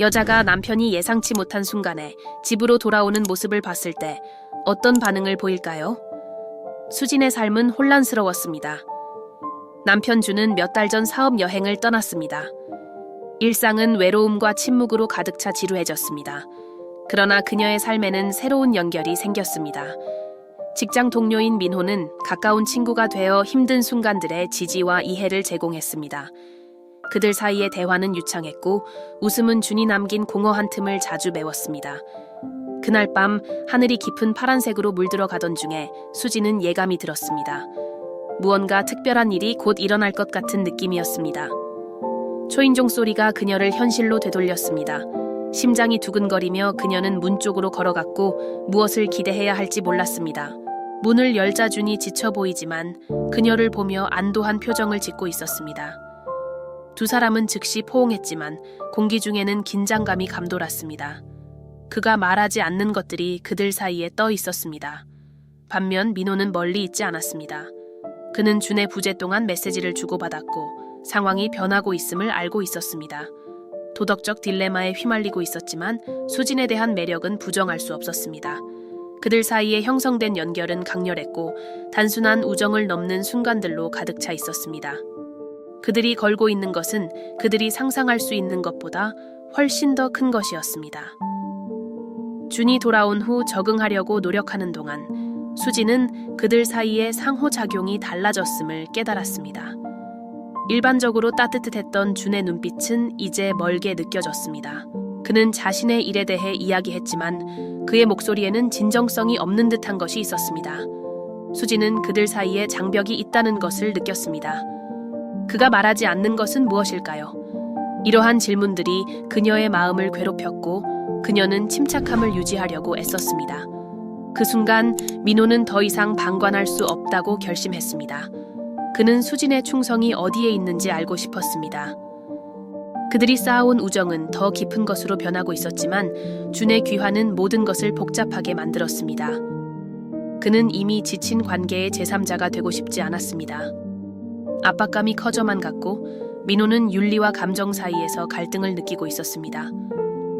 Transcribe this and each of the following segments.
여자가 남편이 예상치 못한 순간에 집으로 돌아오는 모습을 봤을 때 어떤 반응을 보일까요? 수진의 삶은 혼란스러웠습니다. 남편 주는 몇 달 전 사업 여행을 떠났습니다. 일상은 외로움과 침묵으로 가득 차 지루해졌습니다. 그러나 그녀의 삶에는 새로운 연결이 생겼습니다. 직장 동료인 민호는 가까운 친구가 되어 힘든 순간들의 지지와 이해를 제공했습니다. 그들 사이의 대화는 유창했고 웃음은 준이 남긴 공허 한 틈을 자주 메웠습니다. 그날 밤 하늘이 깊은 파란색으로 물들어 가던 중에 수지는 예감이 들었습니다. 무언가 특별한 일이 곧 일어날 것 같은 느낌이었습니다. 초인종 소리가 그녀를 현실로 되돌렸습니다. 심장이 두근거리며 그녀는 문 쪽으로 걸어갔고 무엇을 기대해야 할지 몰랐습니다. 문을 열자 준이 지쳐 보이지만 그녀를 보며 안도한 표정을 짓고 있었습니다. 두 사람은 즉시 포옹했지만 공기 중에는 긴장감이 감돌았습니다. 그가 말하지 않는 것들이 그들 사이에 떠 있었습니다. 반면 민호는 멀리 있지 않았습니다. 그는 준의 부재 동안 메시지를 주고받았고 상황이 변하고 있음을 알고 있었습니다. 도덕적 딜레마에 휘말리고 있었지만 수진에 대한 매력은 부정할 수 없었습니다. 그들 사이에 형성된 연결은 강렬했고 단순한 우정을 넘는 순간들로 가득 차 있었습니다. 그들이 걸고 있는 것은 그들이 상상할 수 있는 것보다 훨씬 더 큰 것이었습니다. 준이 돌아온 후 적응하려고 노력하는 동안 수지는 그들 사이의 상호작용이 달라졌음을 깨달았습니다. 일반적으로 따뜻했던 준의 눈빛은 이제 멀게 느껴졌습니다. 그는 자신의 일에 대해 이야기했지만 그의 목소리에는 진정성이 없는 듯한 것이 있었습니다. 수지는 그들 사이에 장벽이 있다는 것을 느꼈습니다. 그가 말하지 않는 것은 무엇일까요? 이러한 질문들이 그녀의 마음을 괴롭혔고 그녀는 침착함을 유지하려고 애썼습니다. 그 순간 민호는 더 이상 방관할 수 없다고 결심했습니다. 그는 수진의 충성이 어디에 있는지 알고 싶었습니다. 그들이 쌓아온 우정은 더 깊은 것으로 변하고 있었지만 준의 귀환은 모든 것을 복잡하게 만들었습니다. 그는 이미 지친 관계의 제3자가 되고 싶지 않았습니다. 압박감이 커져만 갔고 민호는 윤리와 감정 사이에서 갈등을 느끼고 있었습니다.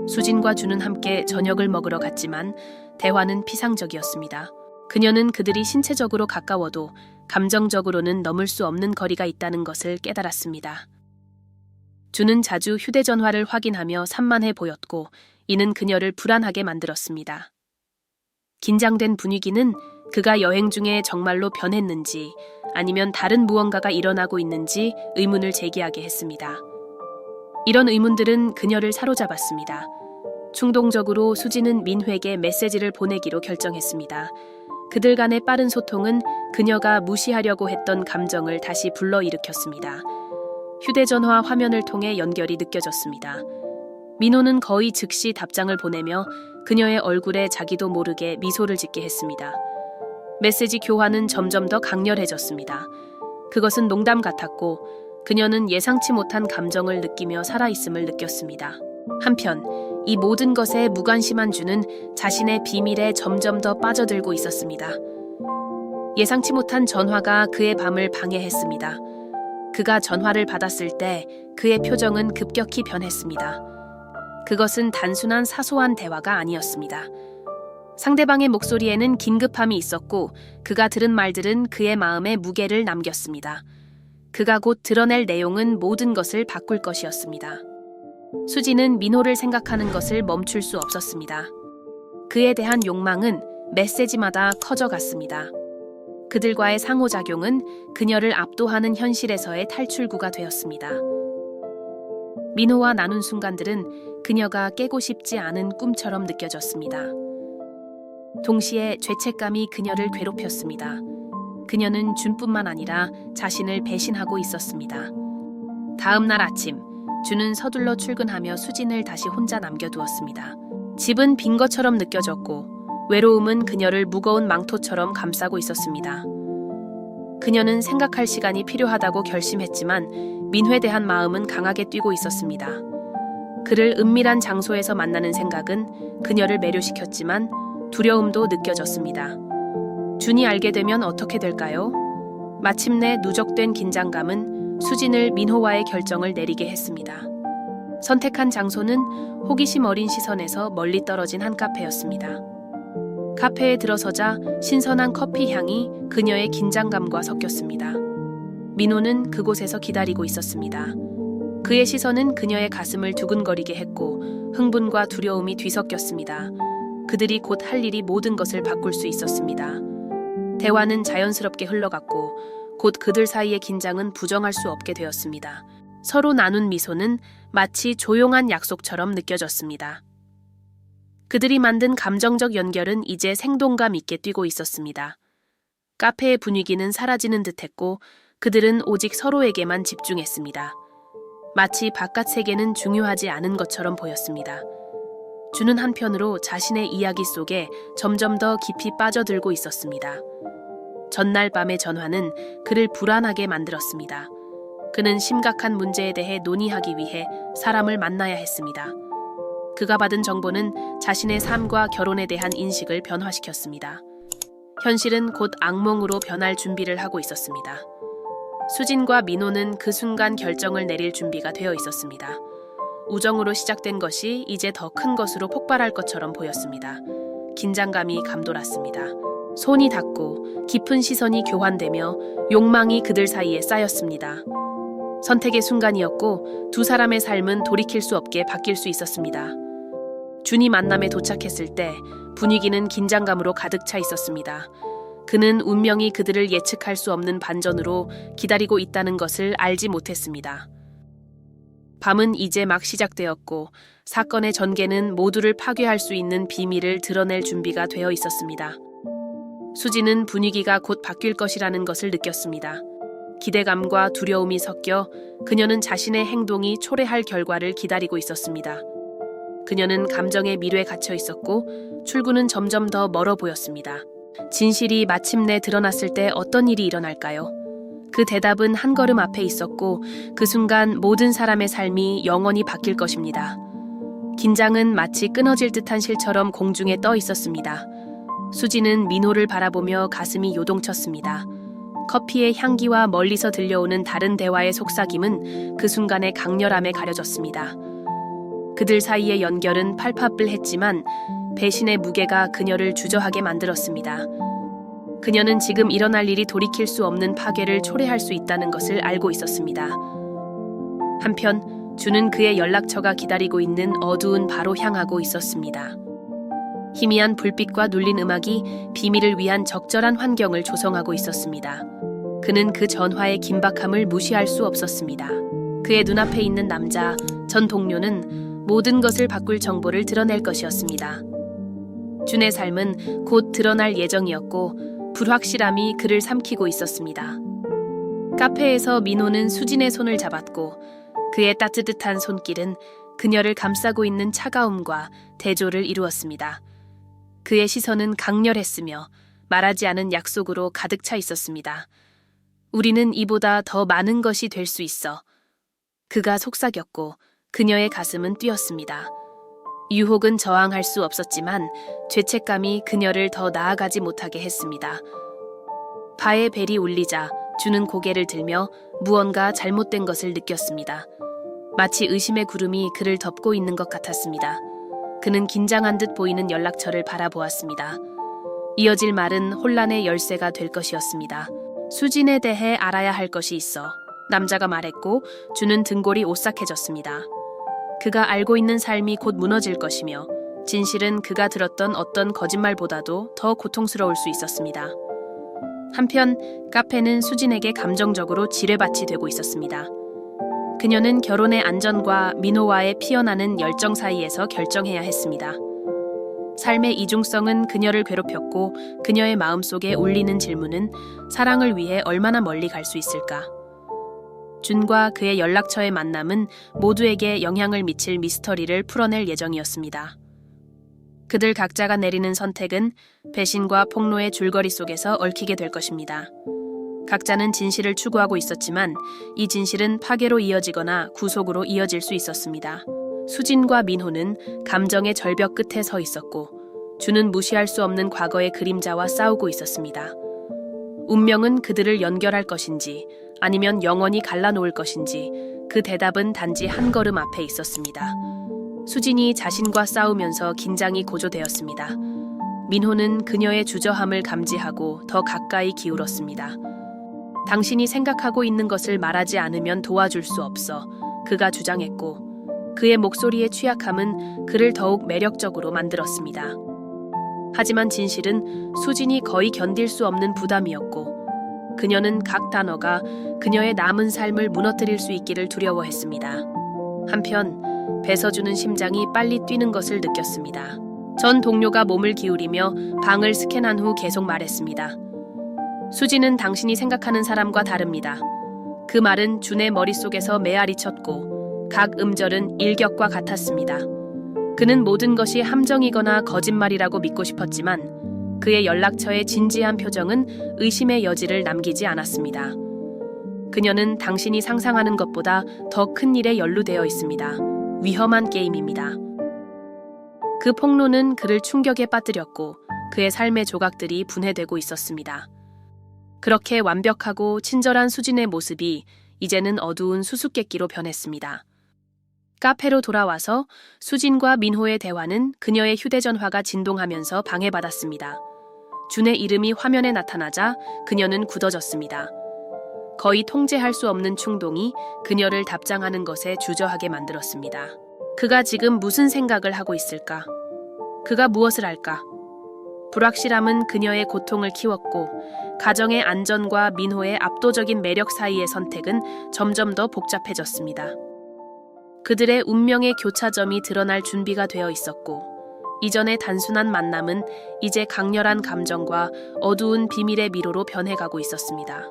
수진과 준은 함께 저녁을 먹으러 갔지만 대화는 피상적이었습니다. 그녀는 그들이 신체적으로 가까워도 감정적으로는 넘을 수 없는 거리가 있다는 것을 깨달았습니다. 준은 자주 휴대전화를 확인하며 산만해 보였고 이는 그녀를 불안하게 만들었습니다. 긴장된 분위기는 그가 여행 중에 정말로 변했는지 아니면 다른 무언가가 일어나고 있는지 의문을 제기하게 했습니다. 이런 의문들은 그녀를 사로잡았습니다. 충동적으로 수지는 민회에게 메시지를 보내기로 결정했습니다. 그들 간의 빠른 소통은 그녀가 무시하려고 했던 감정을 다시 불러일으켰습니다. 휴대전화 화면을 통해 연결이 느껴졌습니다. 민호는 거의 즉시 답장을 보내며 그녀의 얼굴에 자기도 모르게 미소를 짓게 했습니다. 메시지 교환은 점점 더 강렬해졌습니다. 그것은 농담 같았고 그녀는 예상치 못한 감정을 느끼며 살아있음을 느꼈습니다. 한편 이 모든 것에 무관심한 주는 자신의 비밀에 점점 더 빠져들고 있었습니다. 예상치 못한 전화가 그의 밤을 방해했습니다. 그가 전화를 받았을 때 그의 표정은 급격히 변했습니다. 그것은 단순한 사소한 대화가 아니었습니다. 상대방의 목소리에는 긴급함이 있었고 그가 들은 말들은 그의 마음에 무게를 남겼습니다. 그가 곧 드러낼 내용은 모든 것을 바꿀 것이었습니다. 수지는 민호를 생각하는 것을 멈출 수 없었습니다. 그에 대한 욕망은 메시지마다 커져갔습니다. 그들과의 상호작용은 그녀를 압도하는 현실에서의 탈출구가 되었습니다. 민호와 나눈 순간들은 그녀가 깨고 싶지 않은 꿈처럼 느껴졌습니다. 동시에 죄책감이 그녀를 괴롭혔습니다. 그녀는 준뿐만 아니라 자신을 배신하고 있었습니다. 다음 날 아침, 준은 서둘러 출근하며 수진을 다시 혼자 남겨두었습니다. 집은 빈 것처럼 느껴졌고 외로움은 그녀를 무거운 망토처럼 감싸고 있었습니다. 그녀는 생각할 시간이 필요하다고 결심했지만 민회에 대한 마음은 강하게 뛰고 있었습니다. 그를 은밀한 장소에서 만나는 생각은 그녀를 매료시켰지만 두려움도 느껴졌습니다. 준이 알게 되면 어떻게 될까요? 마침내 누적된 긴장감은 수진을 민호와의 결정을 내리게 했습니다. 선택한 장소는 호기심 어린 시선에서 멀리 떨어진 한 카페였습니다. 카페에 들어서자 신선한 커피 향이 그녀의 긴장감과 섞였습니다. 민호는 그곳에서 기다리고 있었습니다. 그의 시선은 그녀의 가슴을 두근거리게 했고 흥분과 두려움이 뒤섞였습니다. 그들이 곧 할 일이 모든 것을 바꿀 수 있었습니다. 대화는 자연스럽게 흘러갔고 곧 그들 사이의 긴장은 부정할 수 없게 되었습니다. 서로 나눈 미소는 마치 조용한 약속처럼 느껴졌습니다. 그들이 만든 감정적 연결은 이제 생동감 있게 뛰고 있었습니다. 카페의 분위기는 사라지는 듯했고 그들은 오직 서로에게만 집중했습니다. 마치 바깥 세계는 중요하지 않은 것처럼 보였습니다. 주는 한편으로 자신의 이야기 속에 점점 더 깊이 빠져들고 있었습니다. 전날 밤의 전화는 그를 불안하게 만들었습니다. 그는 심각한 문제에 대해 논의하기 위해 사람을 만나야 했습니다. 그가 받은 정보는 자신의 삶과 결혼에 대한 인식을 변화시켰습니다. 현실은 곧 악몽으로 변할 준비를 하고 있었습니다. 수진과 민호는 그 순간 결정을 내릴 준비가 되어 있었습니다. 우정으로 시작된 것이 이제 더 큰 것으로 폭발할 것처럼 보였습니다. 긴장감이 감돌았습니다. 손이 닿고 깊은 시선이 교환되며 욕망이 그들 사이에 쌓였습니다. 선택의 순간이었고 두 사람의 삶은 돌이킬 수 없게 바뀔 수 있었습니다. 준이 만남에 도착했을 때 분위기는 긴장감으로 가득 차 있었습니다. 그는 운명이 그들을 예측할 수 없는 반전으로 기다리고 있다는 것을 알지 못했습니다. 밤은 이제 막 시작되었고 사건의 전개는 모두를 파괴할 수 있는 비밀을 드러낼 준비가 되어 있었습니다. 수지는 분위기가 곧 바뀔 것이라는 것을 느꼈습니다. 기대감과 두려움이 섞여 그녀는 자신의 행동이 초래할 결과를 기다리고 있었습니다. 그녀는 감정의 미로에 갇혀 있었고 출구는 점점 더 멀어 보였습니다. 진실이 마침내 드러났을 때 어떤 일이 일어날까요? 그 대답은 한 걸음 앞에 있었고 그 순간 모든 사람의 삶이 영원히 바뀔 것입니다. 긴장은 마치 끊어질 듯한 실처럼 공중에 떠 있었습니다. 수지는 민호를 바라보며 가슴이 요동쳤습니다. 커피의 향기와 멀리서 들려오는 다른 대화의 속삭임은 그 순간의 강렬함에 가려졌습니다. 그들 사이의 연결은 팔팔불했지만 배신의 무게가 그녀를 주저하게 만들었습니다. 그녀는 지금 일어날 일이 돌이킬 수 없는 파괴를 초래할 수 있다는 것을 알고 있었습니다. 한편 주는 그의 연락처가 기다리고 있는 어두운 바로 향하고 있었습니다. 희미한 불빛과 눌린 음악이 비밀을 위한 적절한 환경을 조성하고 있었습니다. 그는 그 전화의 긴박함을 무시할 수 없었습니다. 그의 눈앞에 있는 남자, 전 동료는 모든 것을 바꿀 정보를 드러낼 것이었습니다. 준의 삶은 곧 드러날 예정이었고 불확실함이 그를 삼키고 있었습니다. 카페에서 민호는 수진의 손을 잡았고 그의 따뜻한 손길은 그녀를 감싸고 있는 차가움과 대조를 이루었습니다. 그의 시선은 강렬했으며 말하지 않은 약속으로 가득 차 있었습니다. 우리는 이보다 더 많은 것이 될 수 있어. 그가 속삭였고 그녀의 가슴은 뛰었습니다. 유혹은 저항할 수 없었지만 죄책감이 그녀를 더 나아가지 못하게 했습니다. 바의 벨이 울리자 주는 고개를 들며 무언가 잘못된 것을 느꼈습니다. 마치 의심의 구름이 그를 덮고 있는 것 같았습니다. 그는 긴장한 듯 보이는 연락처를 바라보았습니다. 이어질 말은 혼란의 열쇠가 될 것이었습니다. 수진에 대해 알아야 할 것이 있어. 남자가 말했고 주는 등골이 오싹해졌습니다. 그가 알고 있는 삶이 곧 무너질 것이며 진실은 그가 들었던 어떤 거짓말보다도 더 고통스러울 수 있었습니다. 한편 카페는 수진에게 감정적으로 지뢰밭이 되고 있었습니다. 그녀는 결혼의 안전과 민호와의 피어나는 열정 사이에서 결정해야 했습니다. 삶의 이중성은 그녀를 괴롭혔고 그녀의 마음속에 울리는 질문은 사랑을 위해 얼마나 멀리 갈 수 있을까? 준과 그의 연락처의 만남은 모두에게 영향을 미칠 미스터리를 풀어낼 예정이었습니다. 그들 각자가 내리는 선택은 배신과 폭로의 줄거리 속에서 얽히게 될 것입니다. 각자는 진실을 추구하고 있었지만 이 진실은 파괴로 이어지거나 구속으로 이어질 수 있었습니다. 수진과 민호는 감정의 절벽 끝에 서 있었고 주는 무시할 수 없는 과거의 그림자와 싸우고 있었습니다. 운명은 그들을 연결할 것인지 아니면 영원히 갈라놓을 것인지 그 대답은 단지 한 걸음 앞에 있었습니다. 수진이 자신과 싸우면서 긴장이 고조되었습니다. 민호는 그녀의 주저함을 감지하고 더 가까이 기울었습니다. 당신이 생각하고 있는 것을 말하지 않으면 도와줄 수 없어. 그가 주장했고, 그의 목소리의 취약함은 그를 더욱 매력적으로 만들었습니다. 하지만 진실은 수진이 거의 견딜 수 없는 부담이었고, 그녀는 각 단어가 그녀의 남은 삶을 무너뜨릴 수 있기를 두려워했습니다. 한편, 배서주는 심장이 빨리 뛰는 것을 느꼈습니다. 전 동료가 몸을 기울이며 방을 스캔한 후 계속 말했습니다. 수지는 당신이 생각하는 사람과 다릅니다. 그 말은 준의 머릿속에서 메아리 쳤고 각 음절은 일격과 같았습니다. 그는 모든 것이 함정이거나 거짓말이라고 믿고 싶었지만 그의 연락처의 진지한 표정은 의심의 여지를 남기지 않았습니다. 그녀는 당신이 상상하는 것보다 더 큰 일에 연루되어 있습니다. 위험한 게임입니다. 그 폭로는 그를 충격에 빠뜨렸고 그의 삶의 조각들이 분해되고 있었습니다. 그렇게 완벽하고 친절한 수진의 모습이 이제는 어두운 수수께끼로 변했습니다. 카페로 돌아와서 수진과 민호의 대화는 그녀의 휴대전화가 진동하면서 방해받았습니다. 준의 이름이 화면에 나타나자 그녀는 굳어졌습니다. 거의 통제할 수 없는 충동이 그녀를 답장하는 것에 주저하게 만들었습니다. 그가 지금 무슨 생각을 하고 있을까? 그가 무엇을 할까? 불확실함은 그녀의 고통을 키웠고 가정의 안전과 민호의 압도적인 매력 사이의 선택은 점점 더 복잡해졌습니다. 그들의 운명의 교차점이 드러날 준비가 되어 있었고 이전의 단순한 만남은 이제 강렬한 감정과 어두운 비밀의 미로로 변해가고 있었습니다.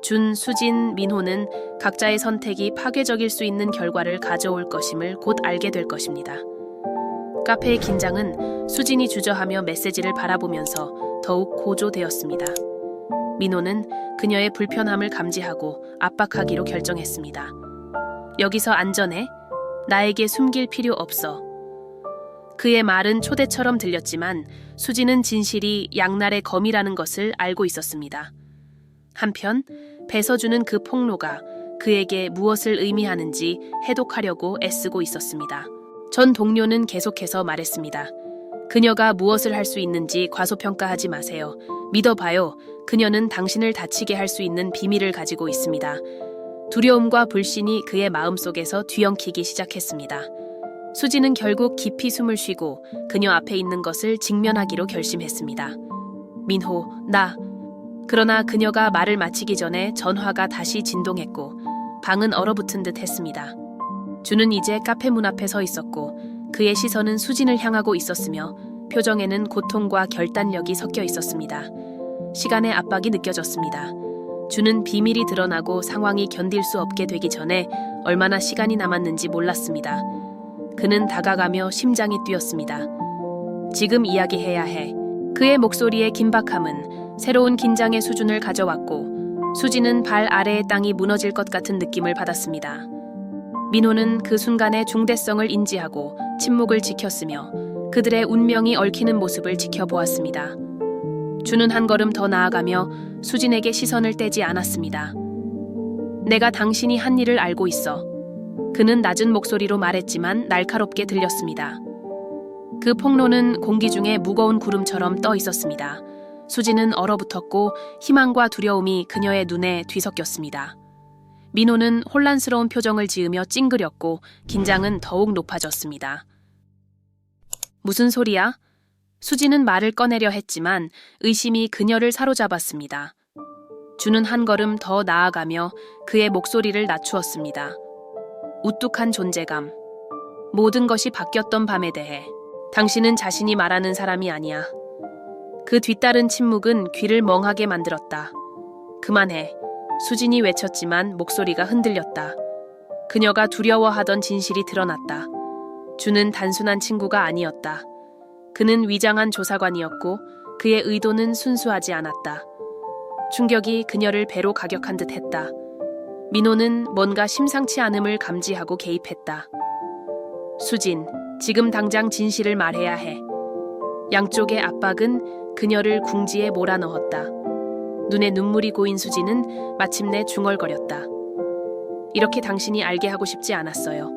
준, 수진, 민호는 각자의 선택이 파괴적일 수 있는 결과를 가져올 것임을 곧 알게 될 것입니다. 카페의 긴장은 수진이 주저하며 메시지를 바라보면서 더욱 고조되었습니다. 민호는 그녀의 불편함을 감지하고 압박하기로 결정했습니다. 여기서 안전해. 나에게 숨길 필요 없어. 그의 말은 초대처럼 들렸지만 수진은 진실이 양날의 검이라는 것을 알고 있었습니다. 한편 배서주는 그 폭로가 그에게 무엇을 의미하는지 해독하려고 애쓰고 있었습니다. 전 동료는 계속해서 말했습니다. 그녀가 무엇을 할 수 있는지 과소평가하지 마세요. 믿어봐요. 그녀는 당신을 다치게 할 수 있는 비밀을 가지고 있습니다. 두려움과 불신이 그의 마음속에서 뒤엉키기 시작했습니다. 수지는 결국 깊이 숨을 쉬고 그녀 앞에 있는 것을 직면하기로 결심했습니다. 민호, 나. 그러나 그녀가 말을 마치기 전에 전화가 다시 진동했고 방은 얼어붙은 듯 했습니다. 주는 이제 카페 문 앞에 서 있었고 그의 시선은 수진을 향하고 있었으며 표정에는 고통과 결단력이 섞여 있었습니다. 시간의 압박이 느껴졌습니다. 주는 비밀이 드러나고 상황이 견딜 수 없게 되기 전에 얼마나 시간이 남았는지 몰랐습니다. 그는 다가가며 심장이 뛰었습니다. 지금 이야기해야 해. 그의 목소리의 긴박함은 새로운 긴장의 수준을 가져왔고 수지는 발 아래의 땅이 무너질 것 같은 느낌을 받았습니다. 민호는 그 순간의 중대성을 인지하고 침묵을 지켰으며 그들의 운명이 얽히는 모습을 지켜보았습니다. 주는 한 걸음 더 나아가며 수진에게 시선을 떼지 않았습니다. 내가 당신이 한 일을 알고 있어. 그는 낮은 목소리로 말했지만 날카롭게 들렸습니다. 그 폭로는 공기 중에 무거운 구름처럼 떠 있었습니다. 수진은 얼어붙었고 희망과 두려움이 그녀의 눈에 뒤섞였습니다. 민호는 혼란스러운 표정을 지으며 찡그렸고 긴장은 더욱 높아졌습니다. 무슨 소리야? 수지는 말을 꺼내려 했지만 의심이 그녀를 사로잡았습니다. 주는 한 걸음 더 나아가며 그의 목소리를 낮추었습니다. 우뚝한 존재감. 모든 것이 바뀌었던 밤에 대해 당신은 자신이 말하는 사람이 아니야. 그 뒤따른 침묵은 귀를 멍하게 만들었다. 그만해. 수진이 외쳤지만 목소리가 흔들렸다. 그녀가 두려워하던 진실이 드러났다. 주는 단순한 친구가 아니었다. 그는 위장한 조사관이었고 그의 의도는 순수하지 않았다. 충격이 그녀를 배로 가격한 듯 했다. 민호는 뭔가 심상치 않음을 감지하고 개입했다. 수진, 지금 당장 진실을 말해야 해. 양쪽의 압박은 그녀를 궁지에 몰아넣었다. 눈에 눈물이 고인 수지는 마침내 중얼거렸다. 이렇게 당신이 알게 하고 싶지 않았어요.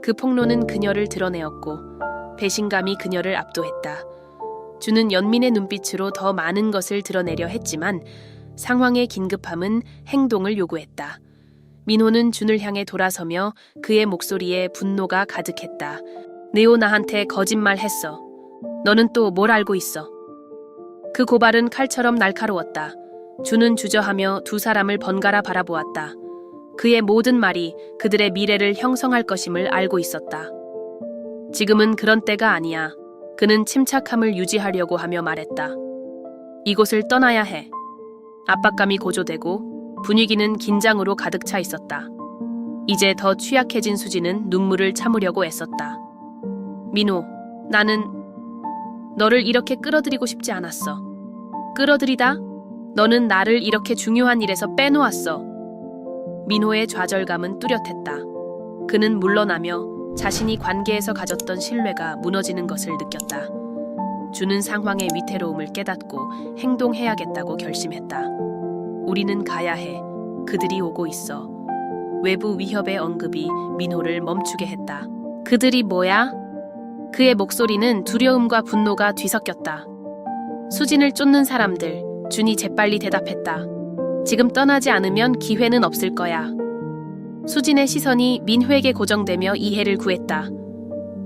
그 폭로는 그녀를 드러내었고 배신감이 그녀를 압도했다. 주는 연민의 눈빛으로 더 많은 것을 드러내려 했지만 상황의 긴급함은 행동을 요구했다. 민호는 준을 향해 돌아서며 그의 목소리에 분노가 가득했다. 네오 나한테 거짓말 했어. 너는 또 뭘 알고 있어? 그 고발은 칼처럼 날카로웠다. 준은 주저하며 두 사람을 번갈아 바라보았다. 그의 모든 말이 그들의 미래를 형성할 것임을 알고 있었다. 지금은 그런 때가 아니야. 그는 침착함을 유지하려고 하며 말했다. 이곳을 떠나야 해. 압박감이 고조되고 분위기는 긴장으로 가득 차 있었다. 이제 더 취약해진 수지는 눈물을 참으려고 애썼다. 민호, 나는 너를 이렇게 끌어들이고 싶지 않았어. 끌어들이다? 너는 나를 이렇게 중요한 일에서 빼놓았어. 민호의 좌절감은 뚜렷했다. 그는 물러나며 자신이 관계에서 가졌던 신뢰가 무너지는 것을 느꼈다. 주는 상황의 위태로움을 깨닫고 행동해야겠다고 결심했다. 우리는 가야 해. 그들이 오고 있어. 외부 위협의 언급이 민호를 멈추게 했다. 그들이 뭐야? 그의 목소리는 두려움과 분노가 뒤섞였다. 수진을 쫓는 사람들, 준이 재빨리 대답했다. 지금 떠나지 않으면 기회는 없을 거야. 수진의 시선이 민호에게 고정되며 이해를 구했다.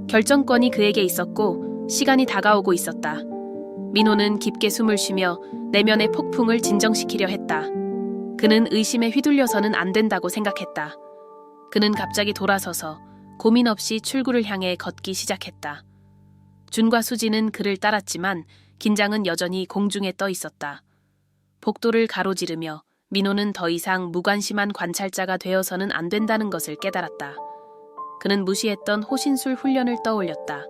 결정권이 그에게 있었고 시간이 다가오고 있었다. 민호는 깊게 숨을 쉬며 내면의 폭풍을 진정시키려 했다. 그는 의심에 휘둘려서는 안 된다고 생각했다. 그는 갑자기 돌아서서 고민 없이 출구를 향해 걷기 시작했다. 준과 수지는 그를 따랐지만 긴장은 여전히 공중에 떠 있었다. 복도를 가로지르며 민호는 더 이상 무관심한 관찰자가 되어서는 안 된다는 것을 깨달았다. 그는 무시했던 호신술 훈련을 떠올렸다.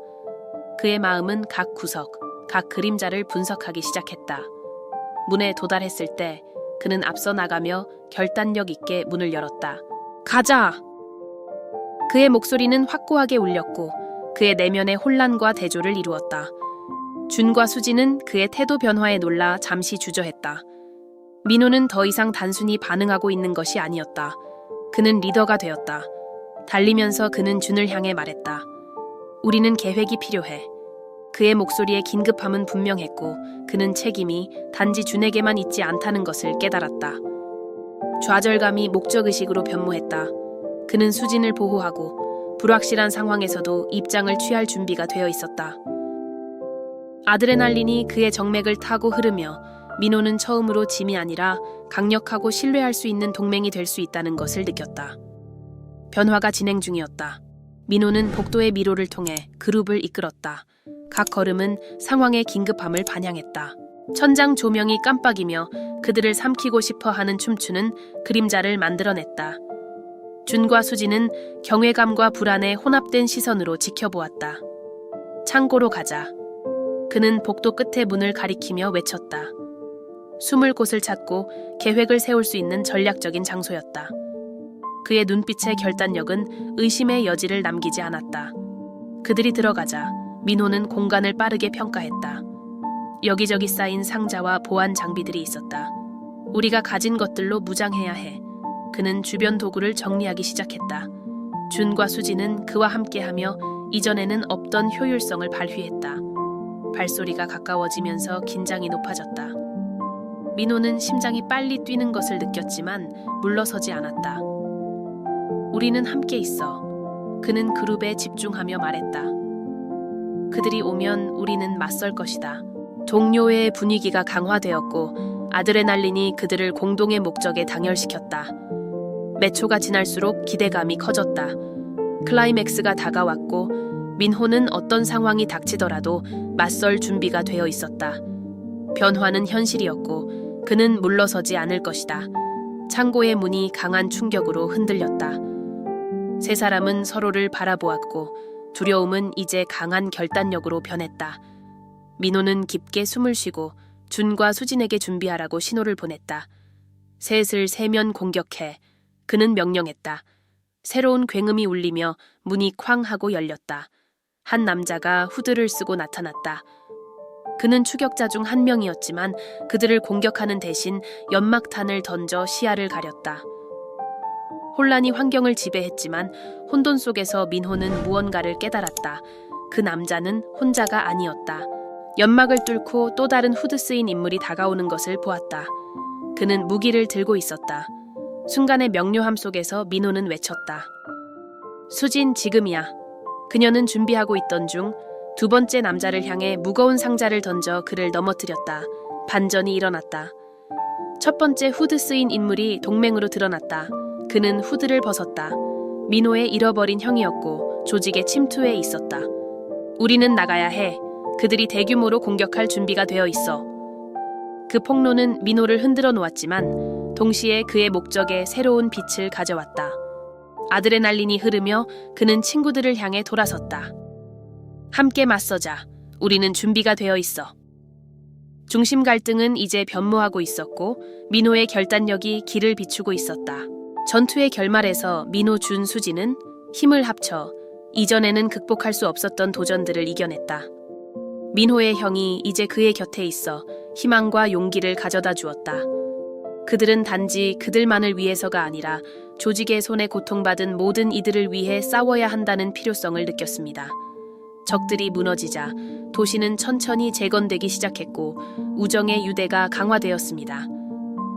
그의 마음은 각 구석, 각 그림자를 분석하기 시작했다. 문에 도달했을 때 그는 앞서 나가며 결단력 있게 문을 열었다. 가자! 그의 목소리는 확고하게 울렸고 그의 내면의 혼란과 대조를 이루었다. 준과 수지는 그의 태도 변화에 놀라 잠시 주저했다. 민호는 더 이상 단순히 반응하고 있는 것이 아니었다. 그는 리더가 되었다. 달리면서 그는 준을 향해 말했다. 우리는 계획이 필요해. 그의 목소리의 긴급함은 분명했고 그는 책임이 단지 준에게만 있지 않다는 것을 깨달았다. 좌절감이 목적의식으로 변모했다. 그는 수진을 보호하고 불확실한 상황에서도 입장을 취할 준비가 되어 있었다. 아드레날린이 그의 정맥을 타고 흐르며 민호는 처음으로 짐이 아니라 강력하고 신뢰할 수 있는 동맹이 될 수 있다는 것을 느꼈다. 변화가 진행 중이었다. 민호는 복도의 미로를 통해 그룹을 이끌었다. 각 걸음은 상황의 긴급함을 반영했다. 천장 조명이 깜빡이며 그들을 삼키고 싶어 하는 춤추는 그림자를 만들어냈다. 준과 수지는 경외감과 불안에 혼합된 시선으로 지켜보았다. 창고로 가자. 그는 복도 끝에 문을 가리키며 외쳤다. 숨을 곳을 찾고 계획을 세울 수 있는 전략적인 장소였다. 그의 눈빛의 결단력은 의심의 여지를 남기지 않았다. 그들이 들어가자 민호는 공간을 빠르게 평가했다. 여기저기 쌓인 상자와 보안 장비들이 있었다. 우리가 가진 것들로 무장해야 해. 그는 주변 도구를 정리하기 시작했다. 준과 수지는 그와 함께하며 이전에는 없던 효율성을 발휘했다. 발소리가 가까워지면서 긴장이 높아졌다. 민호는 심장이 빨리 뛰는 것을 느꼈지만 물러서지 않았다. 우리는 함께 있어. 그는 그룹에 집중하며 말했다. 그들이 오면 우리는 맞설 것이다. 동료의 분위기가 강화되었고 아드레날린이 그들을 공동의 목적에 당열시켰다. 몇 초가 지날수록 기대감이 커졌다. 클라이맥스가 다가왔고 민호는 어떤 상황이 닥치더라도 맞설 준비가 되어 있었다. 변화는 현실이었고 그는 물러서지 않을 것이다. 창고의 문이 강한 충격으로 흔들렸다. 세 사람은 서로를 바라보았고 두려움은 이제 강한 결단력으로 변했다. 민호는 깊게 숨을 쉬고 준과 수진에게 준비하라고 신호를 보냈다. 셋을 세면 공격해. 그는 명령했다. 새로운 굉음이 울리며 문이 쾅 하고 열렸다. 한 남자가 후드를 쓰고 나타났다. 그는 추격자 중 한 명이었지만 그들을 공격하는 대신 연막탄을 던져 시야를 가렸다. 혼란이 환경을 지배했지만 혼돈 속에서 민호는 무언가를 깨달았다. 그 남자는 혼자가 아니었다. 연막을 뚫고 또 다른 후드 쓰인 인물이 다가오는 것을 보았다. 그는 무기를 들고 있었다. 순간의 명료함 속에서 민호는 외쳤다. 수진 지금이야. 그녀는 준비하고 있던 중 두 번째 남자를 향해 무거운 상자를 던져 그를 넘어뜨렸다. 반전이 일어났다. 첫 번째 후드 쓰인 인물이 동맹으로 드러났다. 그는 후드를 벗었다. 민호의 잃어버린 형이었고 조직에 침투해 있었다. 우리는 나가야 해. 그들이 대규모로 공격할 준비가 되어 있어. 그 폭로는 민호를 흔들어 놓았지만 동시에 그의 목적에 새로운 빛을 가져왔다. 아드레날린이 흐르며 그는 친구들을 향해 돌아섰다. 함께 맞서자. 우리는 준비가 되어 있어. 중심 갈등은 이제 변모하고 있었고 민호의 결단력이 길을 비추고 있었다. 전투의 결말에서 민호 준 수지는 힘을 합쳐 이전에는 극복할 수 없었던 도전들을 이겨냈다. 민호의 형이 이제 그의 곁에 있어 희망과 용기를 가져다 주었다. 그들은 단지 그들만을 위해서가 아니라 조직의 손에 고통받은 모든 이들을 위해 싸워야 한다는 필요성을 느꼈습니다. 적들이 무너지자 도시는 천천히 재건되기 시작했고 우정의 유대가 강화되었습니다.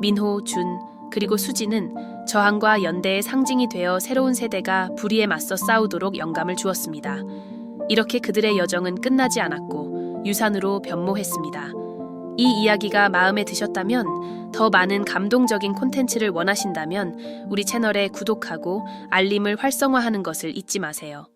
민호, 준, 그리고 수지는 저항과 연대의 상징이 되어 새로운 세대가 불의에 맞서 싸우도록 영감을 주었습니다. 이렇게 그들의 여정은 끝나지 않았고 유산으로 변모했습니다. 이 이야기가 마음에 드셨다면 더 많은 감동적인 콘텐츠를 원하신다면 우리 채널에 구독하고 알림을 활성화하는 것을 잊지 마세요.